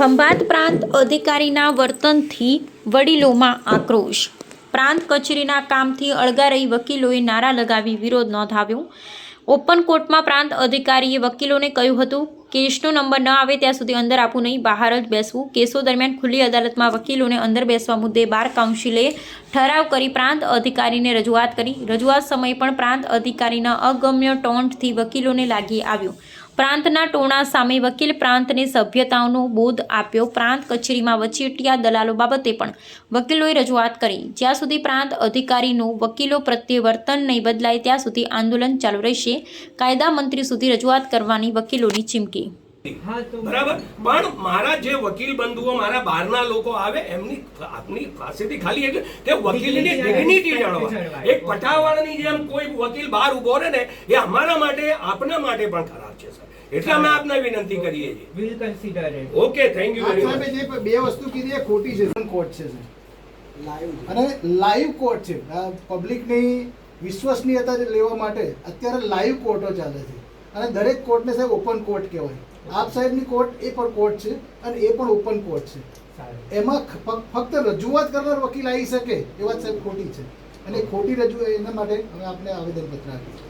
ખંભાત પ્રાંત અધિકારીના વર્તનથી વડીલોમાં આક્રોશ. પ્રાંત કચેરીના કામથી અળગા રહી વકીલોએ નારા લગાવી વિરોધ નોંધાવ્યો. ઓપન કોર્ટમાં પ્રાંત અધિકારીએ વકીલોને કહ્યું હતું કેસનો નંબર ન આવે ત્યાં સુધી અંદર આપવું નહીં. બહાર જ બેસવું. કેસો દરમિયાન ખુલ્લી અદાલતમાં વકીલોને અંદર બેસવા મુદ્દે બાર કાઉન્સિલે ઠરાવ કરી પ્રાંત અધિકારીને રજૂઆત કરી. રજૂઆત સમયે પણ પ્રાંત અધિકારીના અગમ્ય ટોન્ટથી વકીલોને લાગી આવ્યું. પ્રાંતના ટોણા સામે વકીલ પ્રાંતને સભ્યતાઓનો બોધ આપ્યો. પ્રાંત કચેરીમાં વચેટિયા દલાલો બાબતે પણ વકીલોએ રજૂઆત કરી. જ્યાં સુધી પ્રાંત અધિકારીનું વકીલો પ્રત્યે વર્તન નહીં બદલાય, ત્યાં સુધી આંદોલન ચાલુ રહેશે. કાયદા મંત્રી સુધી રજૂઆત કરવાની વકીલોની ચીમકી બરાબર? પણ મારા જે વકીલ બંધુઓ મારા બહારના લોકો આવે એમની આપની પાસેથી ખાલી એટલે કે વકીલની ડિગ્નિટી જાણવા. એક પટાવાળાની જેમ કોઈ વકીલ બહાર ઊભો રહે ને એ અમારા માટે આપના માટે પણ ખરાબ છે સર એટલે અમે આપને વિનંતી કરીએ છીએ. Will consider okay thank you very much જે બે વસ્તુ કીધી એ ખોટી છે કોર્ટ છે સર અને લાઈવ કોર્ટ છે. પબ્લિકની વિશ્વસનીયતા લેવા માટે અત્યારે લાઈવ કોર્ટો ચાલે છે. અને દરેક કોર્ટને સાહેબ ઓપન કોર્ટ કહેવાય. આપ સાહેબની કોર્ટ એ પણ કોર્ટ છે અને એ પણ ઓપન કોર્ટ છે. એમાં ફક્ત રજૂઆત કરનાર વકીલ આવી શકે એ વાત સાહેબ ખોટી છે. અને એ ખોટી રજૂ એના માટે અમે આપણે આવેદનપત્ર આપ્યું છે.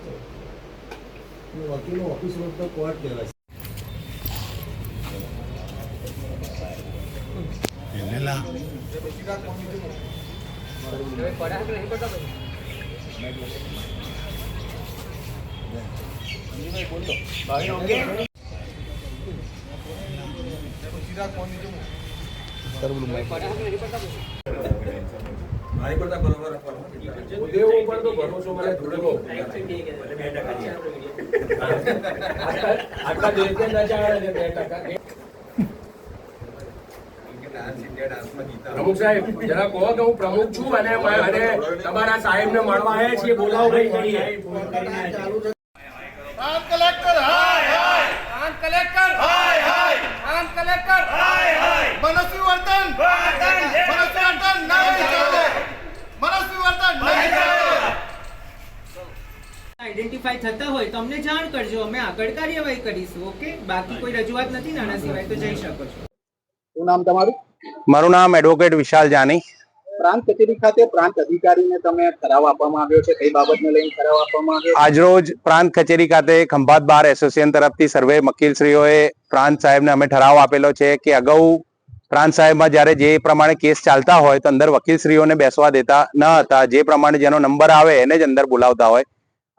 વકીલો ઓફિસ રોડ તો કોર્ટ કહેવાય. થોડો આટલા દેશને નચાવે છે બે ટકા પ્રમુખ સાહેબ, જરા કહો કે હું પ્રમુખ છું અને અને તમારા સાહેબને મળવા આવ્યા છીએ, બોલાવો ભાઈ જઈએ પ્રાંત કલેક્ટર હાય હાય પ્રાંત કલેક્ટર હાય હાય પ્રાંત કલેક્ટર હાય હાય મનસ્વી વર્તન મનસ્વી વર્તન નહીં ચાલે મનસ્વી વર્તન નહીં ચાલે આઈડેન્ટિફાઈ થતા હોય તો અમને જાણ કરજો અમે આગળ કાર્યવાહી કરીશું ઓકે? બાકી કોઈ રજૂઆત નથી નાના સિવાય તો જઈ શકો છો. શું નામ તમારું? મારું નામ એડવોકેટ વિશાલ જાની. પ્રાંત કચેરી ખાતે પ્રાંત અધિકારીને તમે ઠરાવ આપવામાં આવ્યો છે કઈ બાબતને લઈને ઠરાવ આપવામાં આવ્યો આજરોજ પ્રાંત કચેરી ખાતે ખંભાત બાર એસોસિએશન તરફથી સર્વે વકીલશ્રીઓએ પ્રાંત સાહેબને અમે ઠરાવ આપેલો છે કે અગાઉ પ્રાંત સાહેબમાં જ્યારે જે પ્રમાણે કેસ ચાલતા હોય તો અંદર વકીલશ્રીઓને બેસવા દેતા ન હતા. જે પ્રમાણે જેનો નંબર આવે એને જ અંદર બોલાવતા હોય.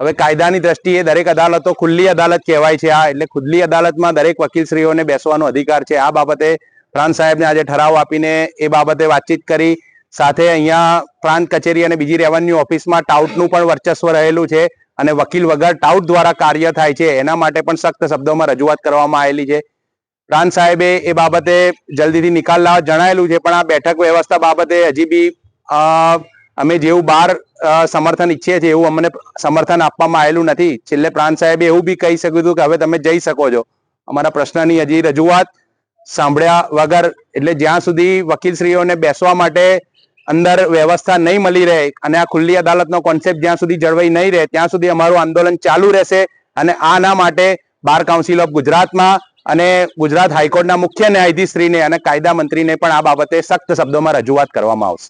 હવે કાયદાની દ્રષ્ટિએ દરેક અદાલતો ખુલ્લી અદાલત કહેવાય છે આ એટલે ખુલ્લી અદાલતમાં દરેક વકીલશ્રીઓને બેસવાનો અધિકાર છે. આ બાબતે પ્રાંત સાહેબને આજે ઠરાવ આપીને એ બાબતે વાતચીત કરી. સાથે અહીંયા પ્રાંત કચેરી અને બીજી રેવન્યુ ઓફિસમાં ટાઉટનું પણ વર્ચસ્વ રહેલું છે અને વકીલ વગર ટાઉટ દ્વારા કાર્ય થાય છે. એના માટે પણ સખ્ત શબ્દોમાં રજૂઆત કરવામાં આવેલી છે. પ્રાંત સાહેબે એ બાબતે જલ્દીથી નિકાલ લાવવા જણાયેલું છે પણ આ બેઠક વ્યવસ્થા બાબતે હજી બી અમે જેવું અ, સમર્થન ઈચ્છીએ છીએ એવું અમને સમર્થન આપવામાં આવેલું નથી. છેલ્લે પ્રાંત સાહેબે એવું બી કહી શક્યું હતું કે હવે તમે જઈ શકો છો. અમારા પ્રશ્નની હજી રજૂઆત સાંભળ્યા વગર એટલે જ્યાં સુધી વકીલશ્રીઓને બેસવા માટે અંદર વ્યવસ્થા નહીં મળી રહે અને આ ખુલ્લી અદાલતનો કોન્સેપ્ટ જ્યાં સુધી જળવાઈ નહીં રહે, ત્યાં સુધી અમારું આંદોલન ચાલુ રહેશે અને આના માટે બાર કાઉન્સિલ ઓફ ગુજરાતમાં અને ગુજરાત હાઈકોર્ટના મુખ્ય ન્યાયાધીશશ્રીને અને કાયદા મંત્રીને પણ આ બાબતે સખ્ત શબ્દોમાં રજૂઆત કરવામાં આવશે.